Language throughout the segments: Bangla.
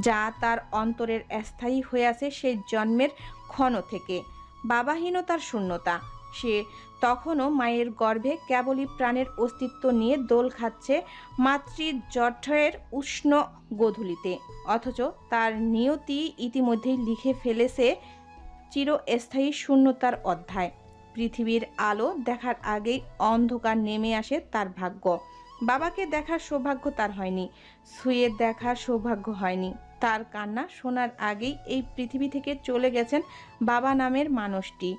যা তার অন্তরের স্থায়ী হয়ে আছে সেই জন্মের ক্ষণ থেকে। বাবাহীনতার শূন্যতা। সে তখনও মায়ের গর্ভে কেবলই প্রাণের অস্তিত্ব নিয়ে দোল খাচ্ছে মাতৃজঠরের উষ্ণ গোধূলিতে। অথচ তার নিয়তি ইতিমধ্যেই লিখে ফেলেছে চিরস্থায়ী শূন্যতার অধ্যায়। পৃথিবীর আলো দেখার আগেই অন্ধকার নেমে আসে তার ভাগ্য। বাবাকে দেখার সৌভাগ্য তার হয়নি। শুয়ে দেখার সৌভাগ্য হয়নি। তার কান্না শোনার আগেই এই পৃথিবী থেকে চলে গেছেন বাবা নামের মানুষটি।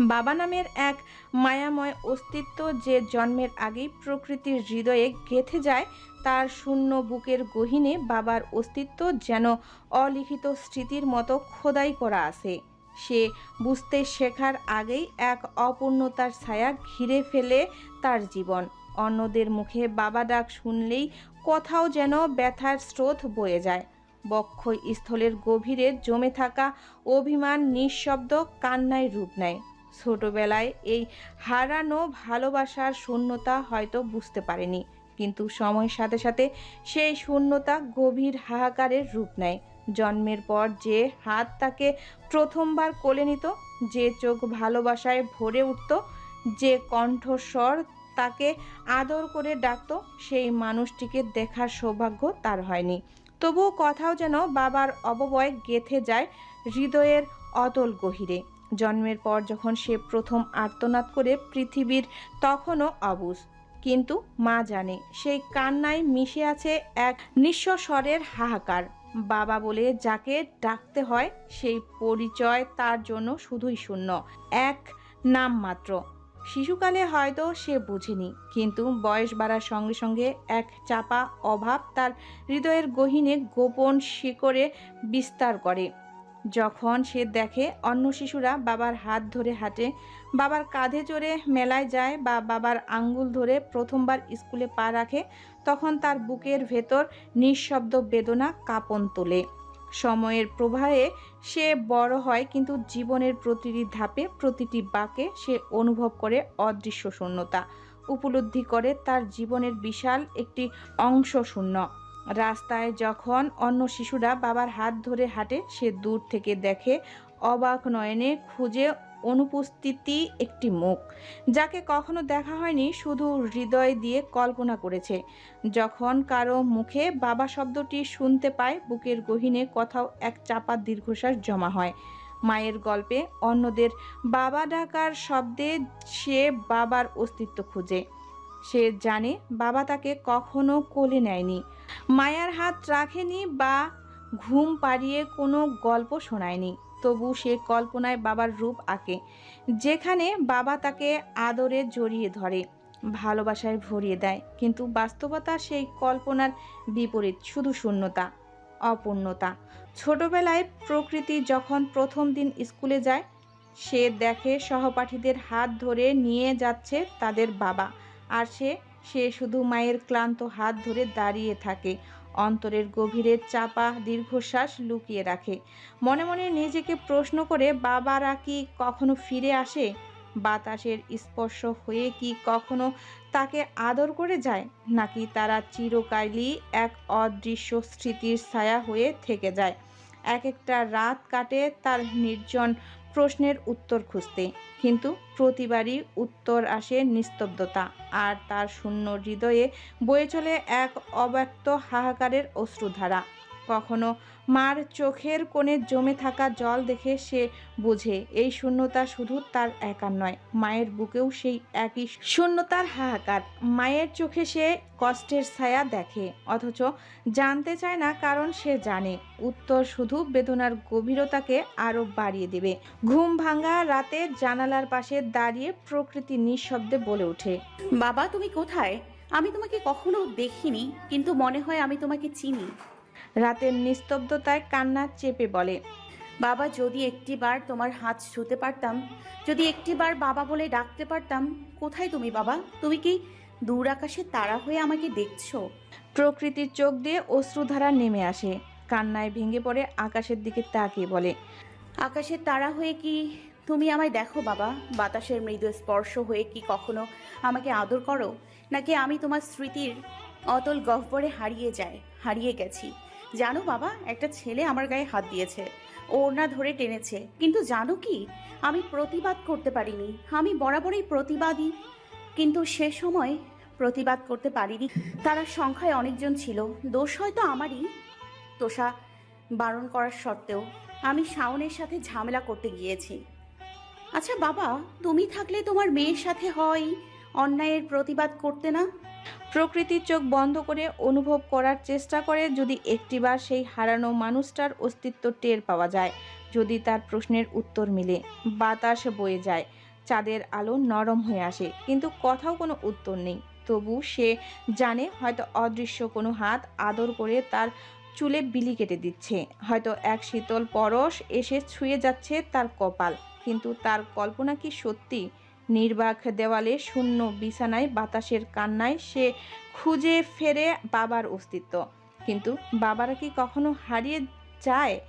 বাবা নামের এক মায়াময় অস্তিত্ব যে জন্মের আগেই প্রকৃতির হৃদয়ে গেঁথে যায়, তার শূন্য বুকের গহীনে বাবার অস্তিত্ব যেন অলিখিত স্মৃতির মতো খোদাই করা আছে। সে বুঝতে শেখার আগেই এক অপূর্ণতার ছায়া ঘিরে ফেলে তার জীবন। অন্যদের মুখে বাবা ডাক শুনলেই কোথাও যেন ব্যথার স্রোত বয়ে যায়। বক্ষ স্থলের গভীরে জমে থাকা অভিমান, নিঃশব্দ কান্নায় রূপ নেয়। ছোটবেলায় এই হারানো ভালোবাসার শূন্যতা হয়তো বুঝতে পারেনি, কিন্তু সময়ের সাথে সাথে সেই শূন্যতা গভীর হাহাকারের রূপ নেয়। জন্মের পর যে হাত তাকে প্রথমবার কোলে নিত, যে চোখ ভালোবাসায় ভরে উঠত, যে কণ্ঠস্বর তাকে আদর করে ডাকতো, সেই মানুষটিকে দেখার সৌভাগ্য তার হয়নি। তবুও কথাও যেন বাবার অববয় গেথে যায় হৃদয়ের অতল গহিরে। জন্মের পর যখন সে প্রথম আর্তনাদ করে পৃথিবীর, তখনও অবুজ। কিন্তু মা জানে, সেই কান্নায় মিশে আছে এক নিঃস্ব স্বরের হাহাকার। বাবা বলে যাকে ডাকতে হয়, সেই পরিচয় তার জন্য শুধুই শূন্য, এক নাম মাত্র শিশুকালে হয়তো সে বুঝেনি, কিন্তু বয়স বাড়ার সঙ্গে সঙ্গে এক চাপা অভাব তার হৃদয়ের গহীনে গোপন শিকড়ে বিস্তার করে। যখন সে দেখে অন্য শিশুরা বাবার হাত ধরে হাঁটে, বাবার কাঁধে চড়ে মেলায় যায় বা বাবার আঙ্গুল ধরে প্রথমবার স্কুলে পা রাখে, তখন তার বুকের ভেতর নিঃশব্দ বেদনা কাঁপন তোলে। সময়ের প্রবাহে সে বড় হয়, কিন্তু জীবনের প্রতিটি ধাপে, প্রতিটি বাঁকে সে অনুভব করে অদৃশ্য শূন্যতা। উপলব্ধি করে তার জীবনের বিশাল একটি অংশ শূন্য। রাস্তায় যখন অন্য শিশুরা বাবার হাত ধরে হাঁটে, সে দূর থেকে দেখে অবাক নয়নে খুঁজে অনুপস্থিতি একটি মুখ, যাকে কখনো দেখা হয়নি, শুধু হৃদয় দিয়ে কল্পনা করেছে। যখন কারও মুখে বাবা শব্দটি শুনতে পায়, বুকের গহীনে কোথাও এক চাপা দীর্ঘশ্বাস জমা হয়। মায়ের গল্পে অন্যদের বাবা ডাকার শব্দে সে বাবার অস্তিত্ব খুঁজে। সে জানে বাবা তাকে কখনো কোলে নেয়নি। মায়ার হাত রাখেনি বা ঘুম পাড়িয়ে কোনো গল্প শোনায়নি। তবু সে কল্পনায় বাবার রূপ আঁকে। যেখানে বাবা তাকে আদরে জড়িয়ে ধরে, ভালোবাসায় ভরিয়ে দেয়, কিন্তু বাস্তবতা সেই কল্পনার বিপরীত, শুধু শূন্যতা, অপূর্ণতা। ছোটবেলায় প্রকৃতি যখন প্রথম দিন স্কুলে যায়, সে দেখে সহপাঠীদের হাত ধরে নিয়ে যাচ্ছে তাদের বাবা, আর সে সে শুধু মায়ের ক্লান্ত হাত ধরে দাঁড়িয়ে থাকে অন্তরের গভীরে চাপা দীর্ঘশ্বাস লুকিয়ে রাখে। মনে মনে নিজেকে প্রশ্ন করে, বাবারা কি কখনো ফিরে আসে? বাতাসের স্পর্শ হয়ে কি কখনো তাকে আদর করে যায়? নাকি তারা চিরকালই এক অদৃশ্য স্মৃতির ছায়া হয়ে থেকে যায়? এক একটা রাত কাটে তার নির্জন প্রশ্নের উত্তর খুঁজতে। কিন্তু প্রতিবারই উত্তর আসে নিস্তব্ধতা আর তার শূন্য হৃদয়ে বয়ে চলে এক অব্যক্ত হাহাকারের অশ্রুধারা। কখনো। মার চোখের কোণে জমে থাকা জল দেখে সে বোঝে, এই শূন্যতা শুধু তার একার নয়, মায়ের বুকেও সেই একই শূন্যতার হাহাকার। মায়ের চোখে সে কষ্টের ছায়া দেখে, অথচ জানতে চায় না কারণ সে জানে, উত্তর শুধু বেদনার গভীরতাকে আরও বাড়িয়ে দেবে। ঘুম ভাঙা রাতে জানালার পাশে দাঁড়িয়ে প্রকৃতি নিঃশব্দে বলে ওঠে, বাবা, তুমি কোথায়? আমি তোমাকে কখনো দেখিনি, কিন্তু মনে হয় আমি তোমাকে চিনি। রাতের নিস্তব্ধতায় কান্না চেপে বলে, বাবা, যদি একটিবার তোমার হাত ছুতে পারতাম, যদি একটিবার বাবা বলে ডাকতে পারতাম, কোথায় তুমি বাবা? তুমি কি দূর আকাশে তারা হয়ে আমাকে দেখছ? প্রকৃতির চোখ দিয়ে অশ্রুধারা নেমে আসে। কান্নায় ভেঙে পড়ে আকাশের দিকে তাকিয়ে বলে, আকাশের তারা হয়ে কি তুমি আমায় দেখো বাবা? বাতাসের মৃদু স্পর্শ হয়ে কি কখনো আমাকে আদর করো? নাকি আমি তোমার স্মৃতির অতল গহ্বরে হারিয়ে যায় হারিয়ে গেছি? জানো বাবা, একটা ছেলে আমার গায়ে হাত দিয়েছে। ওড়না ধরে টেনেছে। কিন্তু জানো কি? আমি প্রতিবাদ করতে পারিনি। আমি বরাবরই প্রতিবাদী। কিন্তু সে সময় প্রতিবাদ করতে পারিনি। তারা সংখ্যায় অনেকজন ছিল। দোষ হয়তো আমারই। তোষা বারণ করার সত্ত্বেও আমি শাওনের সাথে ঝামেলা করতে গিয়েছি। আচ্ছা বাবা, তুমি থাকলে তোমার মেয়ের সাথে হয় অন্যায়ের প্রতিবাদ করতে না? প্রকৃতির চোখ বন্ধ করে অনুভব করার চেষ্টা করে যদি একটিবার সেই হারানো মানুষটার অস্তিত্ব টের পাওয়া যায়, যদি তার প্রশ্নের উত্তর মিলে, বাতাস বয়ে যায়, চাঁদের আলো নরম হয়ে আসে, কিন্তু কথাও কোনো উত্তর নেই। তবু সে জানে হয়তো অদৃশ্য কোনো হাত আদর করে তার চুলে বিলি কেটে দিচ্ছে। হয়তো এক শীতল পরশ এসে ছুঁয়ে যাচ্ছে তার কপাল, কিন্তু তার কল্পনা কি সত্যি? নির্বাক দেওয়ালে শূন্য বিছানায় বাতাসের কান্নায় সে খুঁজে ফেরে বাবার অস্তিত্ব। কিন্তু বাবারা কি কখনো হারিয়ে যায়?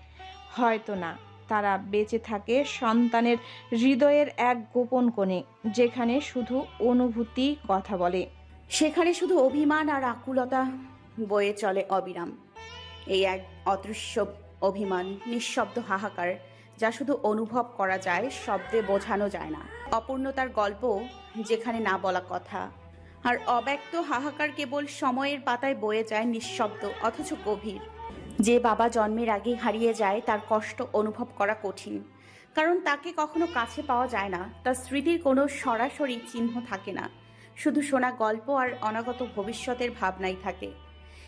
হয়তো না। তারা বেঁচে থাকে সন্তানের হৃদয়ের এক গোপন কোণে, যেখানে শুধু অনুভূতি কথা বলে। সেখানে শুধু অভিমান আর আকুলতা বয়ে চলে অবিরাম। এই এক অদৃশ্য অভিমান, নিঃশব্দ হাহাকার যা শুধু অনুভব করা যায়, শব্দে বোঝানো যায় না। অপূর্ণতার গল্প যেখানে না বলা কথা। আর অব্যক্ত হাহাকার কেবল সময়ের পাতায় বয়ে যায় নিঃশব্দ, অথচ গভীর। যে বাবা জন্মের আগেই হারিয়ে যায়, তার কষ্ট অনুভব করা কঠিন। কারণ তাকে কখনো কাছে পাওয়া যায় না, তার স্মৃতির কোনো সরাসরি চিহ্ন থাকে না। শুধু শোনা গল্প আর অনাগত ভবিষ্যতের ভাবনাই থাকে।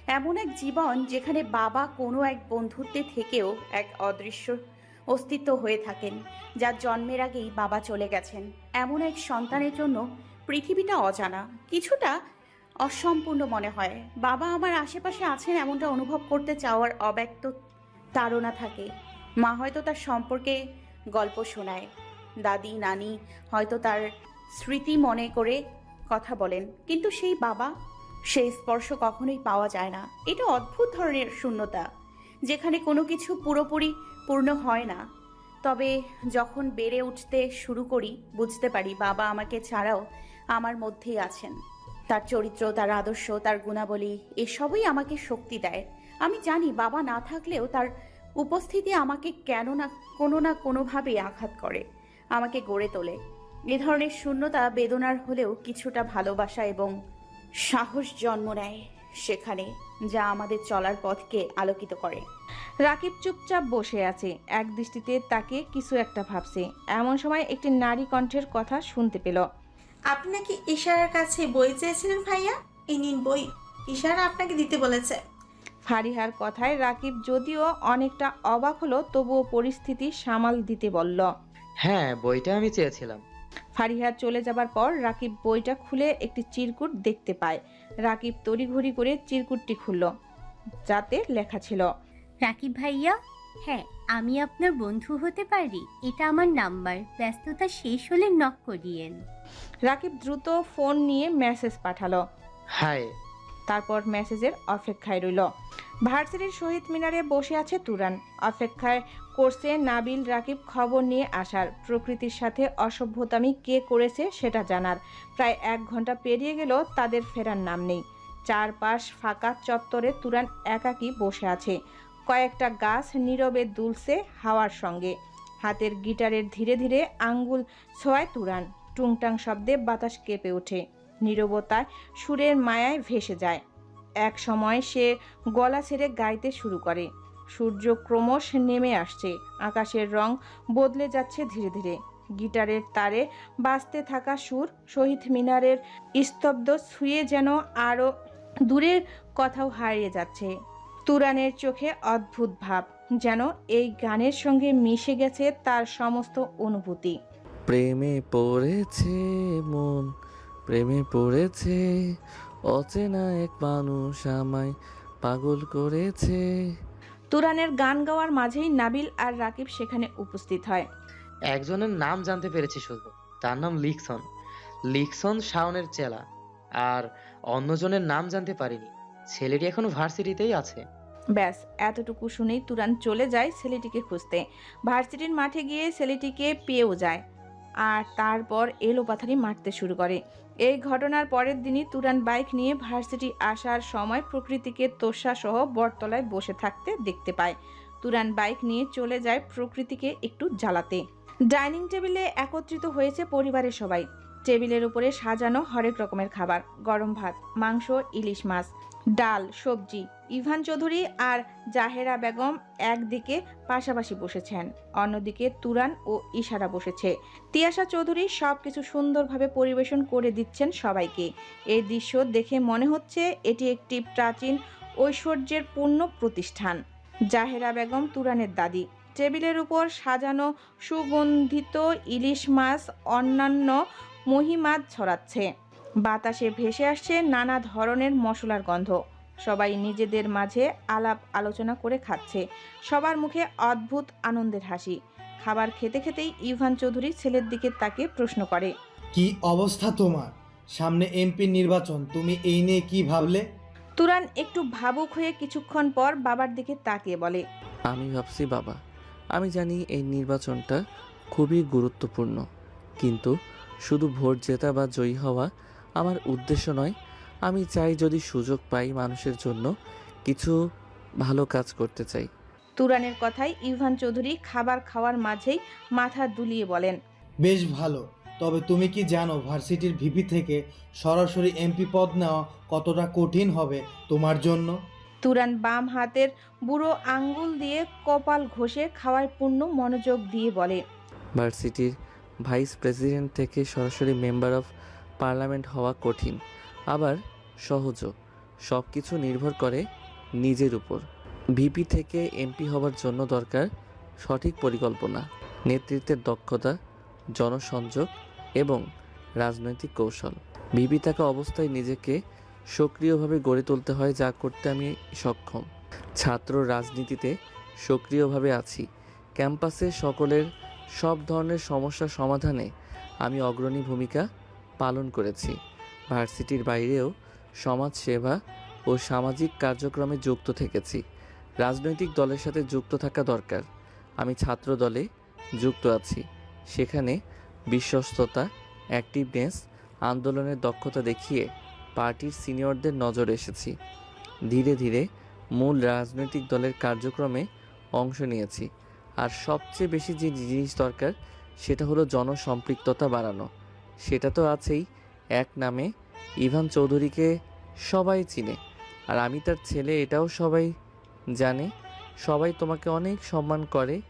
এমন এক জীবন যেখানে বাবা কোনো এক বন্ধুত্বে থেকেও এক অদৃশ্য অস্তিত্ব হয়ে থাকেন, যার জন্মের আগেই বাবা চলে গেছেন। এমন এক সন্তানের জন্য পৃথিবীটা অজানা, কিছুটা অসম্পূর্ণ মনে হয়। বাবা আমার আশেপাশে আছেন এমনটা অনুভব করতে চাওয়ার অব্যক্ত তাড়না থাকে। মা হয়তো তার সম্পর্কে গল্প শোনায়। দাদি, নানি হয়তো তার স্মৃতি মনে করে কথা বলেন। কিন্তু সেই বাবা, সেই স্পর্শ কখনোই পাওয়া যায় না। এটা অদ্ভুত ধরনের শূন্যতা। যেখানে কোনো কিছু পুরোপুরি পূর্ণ হয় না। তবে যখন বেড়ে উঠতে শুরু করি, বুঝতে পারি বাবা আমাকে ছাড়াও আমার মধ্যেই আছেন। তার চরিত্র, তার আদর্শ, তার গুণাবলী, এসবই আমাকে শক্তি দেয়। আমি জানি বাবা না থাকলেও তার উপস্থিতি আমাকে কেন না, কোনো না কোনোভাবে আঘাত করে, আমাকে গড়ে তোলে। এ ধরনের শূন্যতা বেদনার হলেও কিছুটা ভালোবাসা এবং সাহস জন্ম নেয়। সেখানে যা আমাদের চলার পথকে আলোকিত করে। রাকিব চুপচাপ বসে আছে এক দৃষ্টিতে তাকে কিছু একটা ভাবছে। এমন সময় একটি নারী কণ্ঠের কথা শুনতে পেল। আপনি নাকি ইশারার কাছে বই চেয়েছিলেন ভাইয়া? এই নিন বই। ইশারা আপনাকে দিতে বলেছে। ফারিহার কথায় রাকিব যদিও অনেকটা অবাক হলো তবুও পরিস্থিতি সামাল দিতে বলল। হ্যাঁ বইটা আমি চেয়েছিলাম। ফারিহা চলে যাবার পর রাকিব বইটা খুলে একটি চিরকুট দেখতে পায়। রাকিব তড়িঘড়ি করে চিরকুটটি খুলল যাতে লেখা ছিল রাকিব ভাইয়া হ্যাঁ আমি আপনার বন্ধু হতে পারি এটা আমার নাম্বার ব্যস্ততা শেষ হলে নক করিয়েন। রাকিব দ্রুত ফোন নিয়ে মেসেজ পাঠালো। হাই। তারপর মেসেজের অপেক্ষায় রইল। ভার্সিটির শহীদ মিনারে বসে আছে তুরান। অপেক্ষায় করছে নাবিল রাকিব খবর নিয়ে আসার। প্রকৃতির সাথে অসভ্যতামি কে করেছে সেটা জানার। প্রায় এক ঘণ্টা পেরিয়ে গেল, তাদের ফেরার নাম নেই। চারপাশ ফাঁকা চত্বরে তুরান একাকী বসে আছে। কয়েকটা গাছ নীরবে দুলছে হাওয়ার সঙ্গে। হাতের গিটারের ধীরে ধীরে আঙ্গুল ছোঁয়ায় তুরান। টুংটাং শব্দে বাতাস কেঁপে ওঠে। নীরবতায় সুরের মায়ায় ভেসে যায়। এক সময় সে গলা ছেড়ে গাইতে শুরু করে। সূর্য ক্রমশ নেমে আসছে। আকাশের রং বদলে যাচ্ছে ধীরে ধীরে। গিটারের তারে বাজতে থাকা সুর শহীদ মিনারের স্তব্ধ ছুঁয়ে যেন আরও দূরের কথাও হারিয়ে যাচ্ছে। তুরানের চোখে অদ্ভুত ভাব, যেন এই গানের সঙ্গে মিশে গেছে তার সমস্ত অনুভূতি। প্রেমে পড়েছে মন, প্রেমে পড়েছে অচেনা এক মানুষ আমায় পাগল করেছে। তুরানের গান গাওয়ার মাঝেই নাবিল আর রাকিব সেখানে উপস্থিত হয়। একজনের নাম জানতে পেরেছি শুধু তার নাম লিকসন। লিকসন শাওনের চেলা আর অন্যজনের নাম জানতে পারিনি। ছেলেটি এখনও ভার্সিটিতেই আছে। ব্যাস এতটুকু শুনেই তুরান চলে যায় ছেলেটিকে খুঁজতে। ভার্সিটির মাঠে গিয়ে ছেলেটিকে পেয়েও যায় আর তারপর এলোপাথারি মারতে শুরু করে। এই ঘটনার পরের দিনই তুরান বাইক নিয়ে ভার্সিটি আসার সময় প্রকৃতিকে তোষা সহ বটতলায় বসে থাকতে দেখতে পায়। তুরান বাইক নিয়ে চলে যায় প্রকৃতিকে একটু জ্বালাতে। ডাইনিং টেবিলে একত্রিত হয়েছে পরিবারের সবাই। টেবিলের উপরে সাজানো হরেক রকমের খাবার, গরম ভাত, মাংস, ইলিশ মাছ, ডাল, সবজি ইভান চৌধুরী আর জাহেরা বেগম একদিকে পাশাপাশি বসেছেন, অন্যদিকে তুরান ও ইশারা বসেছে। তিয়াশা চৌধুরী সব কিছু সুন্দরভাবে পরিবেশন করে দিচ্ছেন সবাইকে। এই দৃশ্য দেখে মনে হচ্ছে এটি একটি প্রাচীন ঐশ্বর্যের পূর্ণ প্রতিষ্ঠান। জাহেরা বেগম, তুরানের দাদি। টেবিলের উপর সাজানো সুগন্ধিত ইলিশ মাছ অন্যান্য মহিমাত ছড়াচ্ছে। বাতাসে ভেসে আসছে নানা ধরনের মশলার গন্ধ। সবাই নিজেদের মাঝে আলাপ আলোচনা করে খাচ্ছে। সবার মুখে অদ্ভুত আনন্দের হাসি। খাবার খেতে খেতেই ইভান চৌধুরী ছেলের দিকে তাকে প্রশ্ন করে। কি অবস্থা তোমার? সামনে এমপি নির্বাচন তুমি এই নিয়ে কি ভাবলে? তুরান একটু ভাবুক হয়ে কিছুক্ষণ পর বাবার দিকে তাকিয়ে বলে আমি ভাবছি বাবা আমি জানি এই নির্বাচনটা খুবই গুরুত্বপূর্ণ কিন্তু শুধু ভোট জেতা বা জয়ী হওয়া আমার উদ্দেশ্য নয় আমি চাই যদি সুযোগ পাই মানুষের জন্য কিছু ভালো কাজ করতে চাই। তুরানের কথায় ইভান চৌধুরী খাবার খাওয়ার মাঝেই মাথা দুলিয়ে বলেন বেশ ভালো। তবে তুমি কি জানো ভার্সিটির ভিপি থেকে সরাসরি এমপি পদ নেওয়া কতটা কঠিন হবে তোমার জন্য? তুরান বাম হাতের বুড়ো আঙ্গুল দিয়ে কপাল ঘষে খাওয়ায় পূর্ণ মনোযোগ দিয়ে বলে ভার্সিটির ভাইস প্রেসিডেন্ট থেকে সরাসরি মেম্বার অফ পার্লামেন্ট হওয়া কঠিন। আবার সহজও। সব কিছু নির্ভর করে নিজের উপর। ভিপি থেকে এমপি হওয়ার জন্য দরকার সঠিক পরিকল্পনা, নেতৃত্বের দক্ষতা, জনসংযোগ এবং রাজনৈতিক কৌশল। ভিপি থাকা অবস্থায় নিজেকে সক্রিয়ভাবে গড়ে তুলতে হয় যা করতে আমি সক্ষম। ছাত্র রাজনীতিতে সক্রিয়ভাবে আছি। ক্যাম্পাসে সকলের সব ধরনের সমস্যা সমাধানে আমি অগ্রণী ভূমিকা পালন করেছি। ভার্সিটির বাইরেও সমাজ সেবা ও সামাজিক কার্যক্রমে যুক্ত থেকেছি। রাজনৈতিক দলের সাথে যুক্ত থাকা দরকার। আমি ছাত্র দলে যুক্ত আছি। সেখানে বিশ্বস্ততা অ্যাক্টিভনেস আন্দোলনের দক্ষতা দেখিয়ে পার্টির সিনিয়রদের নজর এসেছি। ধীরে ধীরে মূল রাজনৈতিক দলের কার্যক্রমে অংশ নিয়েছি। আর সবচেয়ে বেশি যে জিনিস দরকার, সেটা হলো জনসম্পৃক্ততা বাড়ানো। সেটা তো আছেই এক নামে ইভান চৌধুরীকে সবাই চিনে। আর আমি তার ছেলে এটাও সবাই জানে। সবাই তোমাকে অনেক সম্মান করে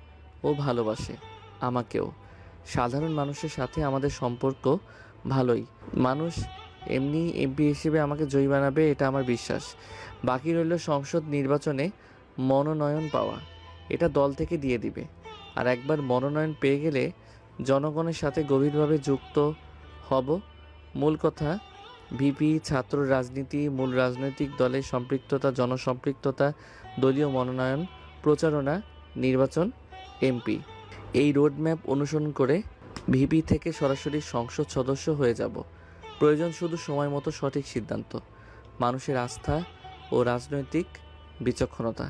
ও ভালোবাসে, আমাকেও। সাধারণ মানুষের সাথে আমাদের সম্পর্ক ভালোই। মানুষ এমনি এমপি হিসেবে আমাকে জয়ী বানাবে, এটা আমার বিশ্বাস। বাকি রইল সংসদ নির্বাচনে মনোনয়ন পাওয়া। এটা দল থেকে দিয়ে দিবে। আর একবার মনোনয়ন পেয়ে গেলে জনগণের সাথে গভীরভাবে যুক্ত হব। মূল কথা ভিপি ছাত্র রাজনীতি মূল রাজনৈতিক দলের সম্পৃক্ততা জনসম্পৃক্ততা দলীয় মনোনয়ন প্রচারণা নির্বাচন এমপি। এই রোডম্যাপ অনুসরণ করে ভিপি থেকে সরাসরি সংসদ সদস্য হয়ে যাব। প্রয়োজন শুধু সময় মতো সঠিক সিদ্ধান্ত মানুষের আস্থা ও রাজনৈতিক বিচক্ষণতা।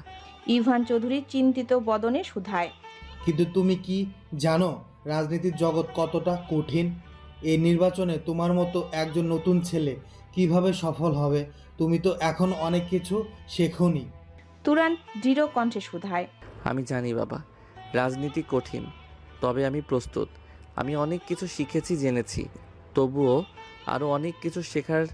ইভান চৌধুরী চিন্তিত বদনে শুধায় কিন্তু তুমি কি জানো রাজনীতির জগৎ কতটা কঠিন? এই নির্বাচনে তোমার মতো একজন নতুন ছেলে কীভাবে সফল হবে? তুমি তো এখন অনেক কিছু শেখোনি। তুরান দৃঢ় কণ্ঠে শুধায়। আমি জানি বাবা রাজনীতি কঠিন তবে আমি প্রস্তুত। আমি অনেক কিছু শিখেছি জেনেছি। তবুও আরও অনেক কিছু শেখার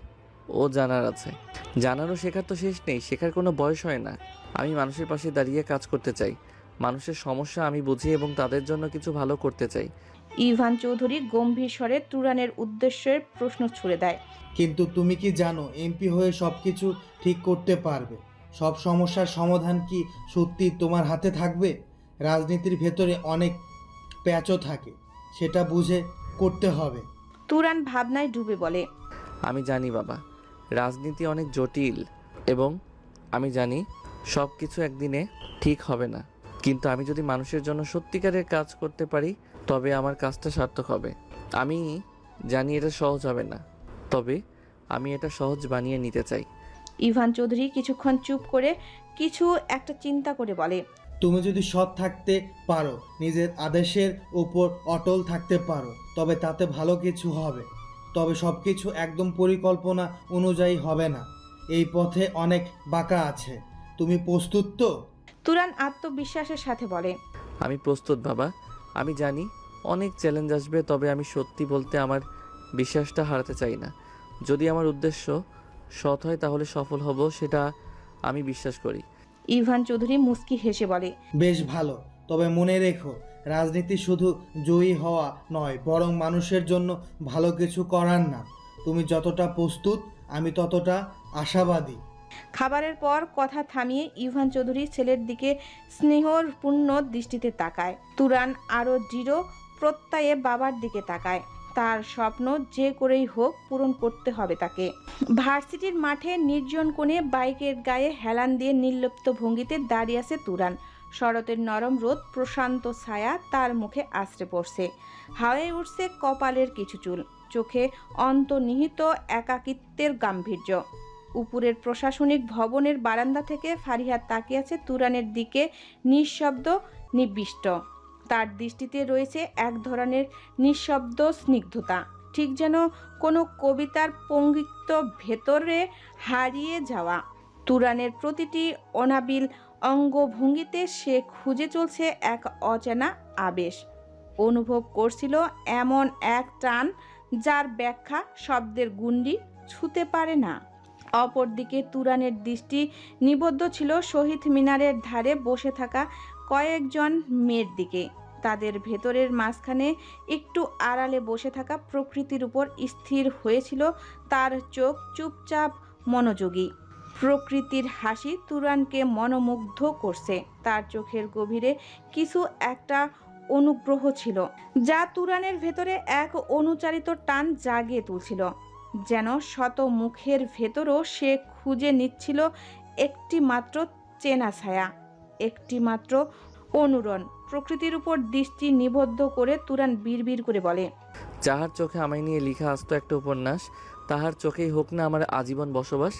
ও জানার আছে। জানারও শেখার তো শেষ নেই শেখার কোনো বয়স হয় না। আমি মানুষের পাশে দাঁড়িয়ে কাজ করতে চাই। মানুষের সমস্যা আমি বুঝি এবং তাদের জন্য কিছু ভালো করতে চাই। ইভান চৌধুরী গম্ভীর স্বরে তুরানের উদ্দেশ্যের প্রশ্ন ছুড়ে দেয়। কিন্তু তুমি কি জানো এমপি হয়ে সব কিছু ঠিক করতে পারবে? সব সমস্যার সমাধান কি সত্যি তোমার হাতে থাকবে? রাজনীতির ভেতরে অনেক প্যাচও থাকে সেটা বুঝে করতে হবে। তুরান ভাবনায় ডুবে বলে আমি জানি বাবা রাজনীতি অনেক জটিল এবং আমি জানি সব কিছু একদিনে ঠিক হবে না। কিন্তু আমি যদি মানুষের জন্য সত্যিকারের কাজ করতে পারি তবে আমার কাজটা সার্থক হবে। আমি জানি এটা সহজ হবে না। তবে আমি এটা সহজ বানিয়ে নিতে চাই। ইভান চৌধুরী কিছুক্ষণ চুপ করে কিছু একটা চিন্তা করে বলে তুমি যদি সৎ থাকতে পারো নিজের আদেশের উপর অটল থাকতে পারো তবে তাতে ভালো কিছু হবে। তবে সব কিছু একদম পরিকল্পনা অনুযায়ী হবে না। এই পথে অনেক বাঁকা আছে। তুমি প্রস্তুত তো? তুরান আত্মবিশ্বাসের সাথে বলে আমি প্রস্তুত বাবা। আমি জানি অনেক চ্যালেঞ্জ আসবে তবে আমি সত্যি বলতে আমার বিশ্বাসটা হারাতে চাই না। যদি আমার উদ্দেশ্য সৎ হয় তাহলে সফল হব সেটা আমি বিশ্বাস করি। ইভান চৌধুরী মুস্কি হেসে বলে বেশ ভালো তবে মনে রেখো রাজনীতি শুধু জয়ী হওয়া নয় বরং মানুষের জন্য ভালো কিছু করার না। তুমি যতটা প্রস্তুত আমি ততটা আশাবাদী। খাবারের পর কথা থামিয়ে ইভান চৌধুরী ছেলের দিকে স্নেহপূর্ণ দৃষ্টিতে তাকায়। তুরান আরও দৃঢ়, প্রত্যয়ে বাবার দিকে তাকায়। তার স্বপ্ন যে করেই হোক পূরণ করতে হবে তাকে। ভার্সিটির মাঠে নির্জন কোণে বাইকের গায়ে হেলান দিয়ে নির্লিপ্ত ভঙ্গিতে দাঁড়িয়ে আছে তুরান। শরতের নরম রোদ, প্রশান্ত ছায়া তার মুখে আশ্রে পড়ছে। হাওয়ায় উঠছে কপালের কিছু চুল। চোখে অন্তর্নিহিত একাকিত্বের গাম্ভীর্য। উপরের প্রশাসনিক ভবনের বারান্দা থেকে ফারিহাত তাকিয়ে আছে তুরানের দিকে, নিঃশব্দ, নিবিষ্ট। তার দৃষ্টিতে রয়েছে এক ধরনের নিঃশব্দ স্নিগ্ধতা। ঠিক যেন কোনো কবিতার পঙ্কিত ভেতরে হারিয়ে যাওয়া। তুরানের প্রতিটি অনাবিল অঙ্গভঙ্গিতে সে খুঁজে চলছে এক অচেনা আবেশ। অনুভব করছিল এমন এক টান যার ব্যাখ্যা শব্দের গুন্ডি ছুতে পারে না। অপরদিকে তুরানের দৃষ্টি নিবদ্ধ ছিল শহীদ মিনারের ধারে বসে থাকা কয়েকজন মেয়ের দিকে। তাদের ভেতরের মাঝখানে একটু আড়ালে বসে থাকা প্রকৃতির উপর স্থির হয়েছিল তার চোখ চুপচাপ মনোযোগী। প্রকৃতির হাসি তুরানকে মনোমুগ্ধ করছে। তার চোখের গভীরে কিছু একটা অনুগ্রহ ছিল, যা তুরানের ভেতরে এক অনুচারিত টান জাগিয়ে তুলছিল। যেন শত মুখের ভেতরও সে খুঁজে নিচ্ছিল একটি মাত্র চেনা ছায়া একটি মাত্র অনুরণ। প্রকৃতির উপর দৃষ্টি নিবদ্ধ করে তুরান বিড়বিড় করে বলে যাহার চোখে আমায় নিয়ে লিখা আসতো একটা উপন্যাস তাহার চোখেই হোক না আমার আজীবন বসবাস।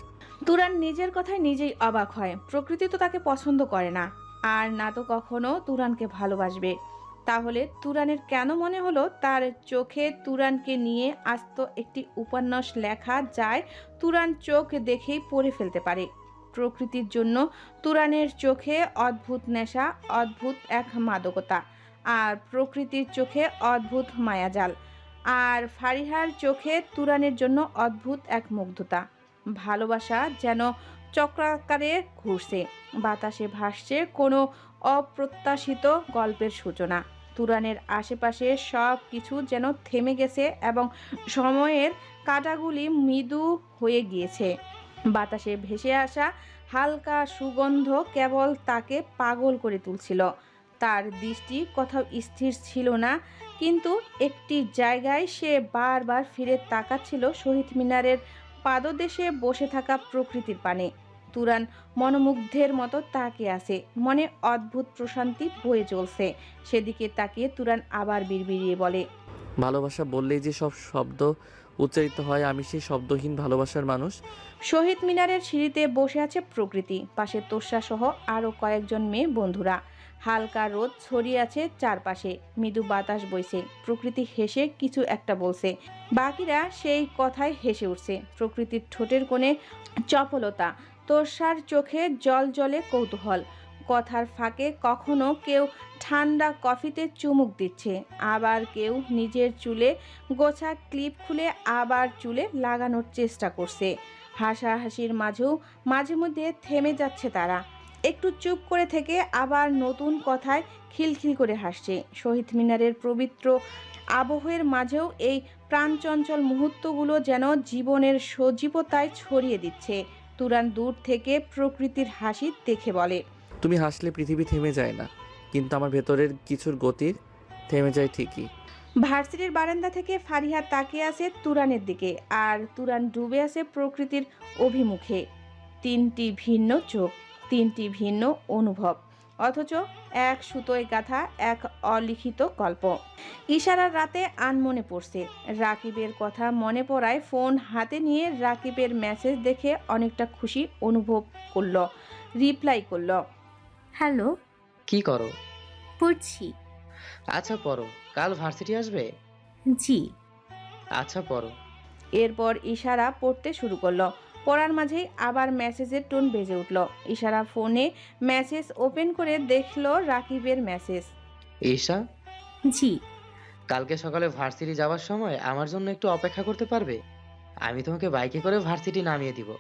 তুরান নিজের কথায় নিজেই অবাক হয়। প্রকৃতি তো তাকে পছন্দ করে না আর না তো কখনো তুরানকে ভালোবাসবে। তাহলে তুরানের কেন মনে হলো? তার চোখে তুরানকে নিয়ে আস্ত একটি উপন্যাস লেখা যায়। তুরান চোখ দেখেই পড়ে ফেলতে পারে। প্রকৃতির জন্য তুরানের চোখে অদ্ভুত নেশা, অদ্ভুত এক মাদকতা। আর প্রকৃতির চোখে অদ্ভুত মায়াজাল। আর ফারিহার চোখে তুরানের জন্য অদ্ভুত এক মুগ্ধতা। ভালোবাসা যেন চক্রাকারে ঘুরছে। বাতাসে ভাসছে কোনো অপ্রত্যাশিত গল্পের সূচনা। তুরানের আশেপাশে সব কিছু যেন থেমে গেছে এবং সময়ের কাঁটাগুলি মৃদু হয়ে গিয়েছে। বাতাসে ভেসে আসা হালকা সুগন্ধ কেবল তাকে পাগল করে তুলছিল। তার দৃষ্টি কোথাও স্থির ছিল না, কিন্তু একটি জায়গায় সে বারবার ফিরে তাকাচ্ছিল শহীদ মিনারের পাদদেশে বসে থাকা প্রকৃতির পানে। তুরান মনোমুগ্ধের মতো তাকে আছে। মনে অদ্ভুত প্রশান্তি বয়ে চলছে। সেদিকে তাকিয়ে তুরান আবার বিড়বিড়িয়ে বলে ভালোবাসা বললেই যে সব শব্দ উচ্চারিত হয় আমি সেই শব্দহীন ভালোবাসার মানুষ। শহীদ মিনারের সিঁড়িতে বসে আছে প্রকৃতি পাশে তোষা সহ আরও কয়েকজন মেয়ে বন্ধুরা। হালকা রোদ ছড়িয়ে আছে চারপাশে মৃদু বাতাস বইছে প্রকৃতি হেসে কিছু একটা বলছে। বাকিরা সেই কথায় হেসে উঠছে প্রকৃতির ঠোঁটের কোণে চপলতা তোষার চোখে জল জলে কৌতূহল। কথার ফাঁকে কখনো কেউ ঠান্ডা কফিতে চুমুক দিচ্ছে, আবার কেউ নিজের চুলে গোছা ক্লিপ খুলে আবার চুলে লাগানোর চেষ্টা করছে। হাসাহাসির মাঝেও মাঝে মধ্যে থেমে যাচ্ছে তারা। একটু চুপ করে থেকে আবার নতুন কথায় খিলখিল করে হাসছে। শহীদ মিনারের পবিত্র আবহের মাঝেও এই প্রাণচঞ্চল মুহূর্তগুলো যেন জীবনের সজীবতায় ছড়িয়ে দিচ্ছে। তুরান দূর থেকে প্রকৃতির হাসি দেখে বলে তুমি হাসলে পৃথিবী থেমে যায় না কিন্তু আমার ভেতরের কিছুর গতির থেমে যায় ঠিকই। ভার্সিটির বারান্দা থেকে ফারিহা তাকিয়ে আছে তুরানের দিকে আর তুরান ডুবে আছে প্রকৃতির অভিমুখে। তিনটি ভিন্ন চোখ তিনটি ভিন্ন অনুভব। অথচ এক সুতোয় গাথা এক অলিখিত গল্প। ইশারার রাতে আনমনে পড়ছে। রাকিবের কথা মনে পড়ায় ফোন হাতে নিয়ে রাকিবের মেসেজ দেখে অনেকটা খুশি অনুভব করল রিপ্লাই করল হ্যালো। কি করো? পড়ছি। আচ্ছা পড়ো। কাল ভার্সিটি আসবে? জি। আচ্ছা পড়ো। এরপর ইশারা পড়তে শুরু করল। পড়ার মাঝেই আবার মেসেজের টোন বেজে উঠল। ইশারা ফোনে মেসেজ ওপেন করে দেখল রাকিবের মেসেজ। ঈশা? জি। কালকে সকালে ভার্সিটি যাওয়ার সময় আমার জন্য একটু অপেক্ষা করতে পারবে? আমি তোমাকে বাইকে করে ভার্সিটি নামিয়ে দিব।